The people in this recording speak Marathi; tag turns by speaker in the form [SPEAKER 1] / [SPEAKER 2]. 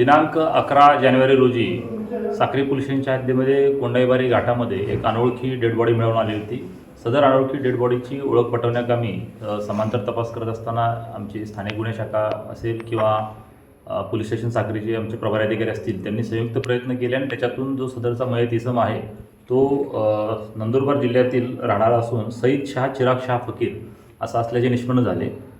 [SPEAKER 1] दिनांक अकरा जानेवारी रोजी साक्री पोलीस स्टेशनच्या हद्दीमध्ये कोंडाईबारी घाटामध्ये एक अनोळखी डेड बॉडी मिळवून आली होती. सदर अनोळखी डेड बॉडीची ओळख पटवण्याकामी समांतर तपास करत असताना आमची स्थानिक गुन्हे शाखा असेल किंवा पोलीस स्टेशन साक्रीचे आमचे प्रभारी अधिकारी असतील त्यांनी संयुक्त प्रयत्न केले आणि त्याच्यातून जो सदरचा मयत इसम आहे तो नंदुरबार जिल्ह्यातील राहणारा असून सईद शहा चिराग शहा फकीर असा असल्याचे निष्पन्न झाले.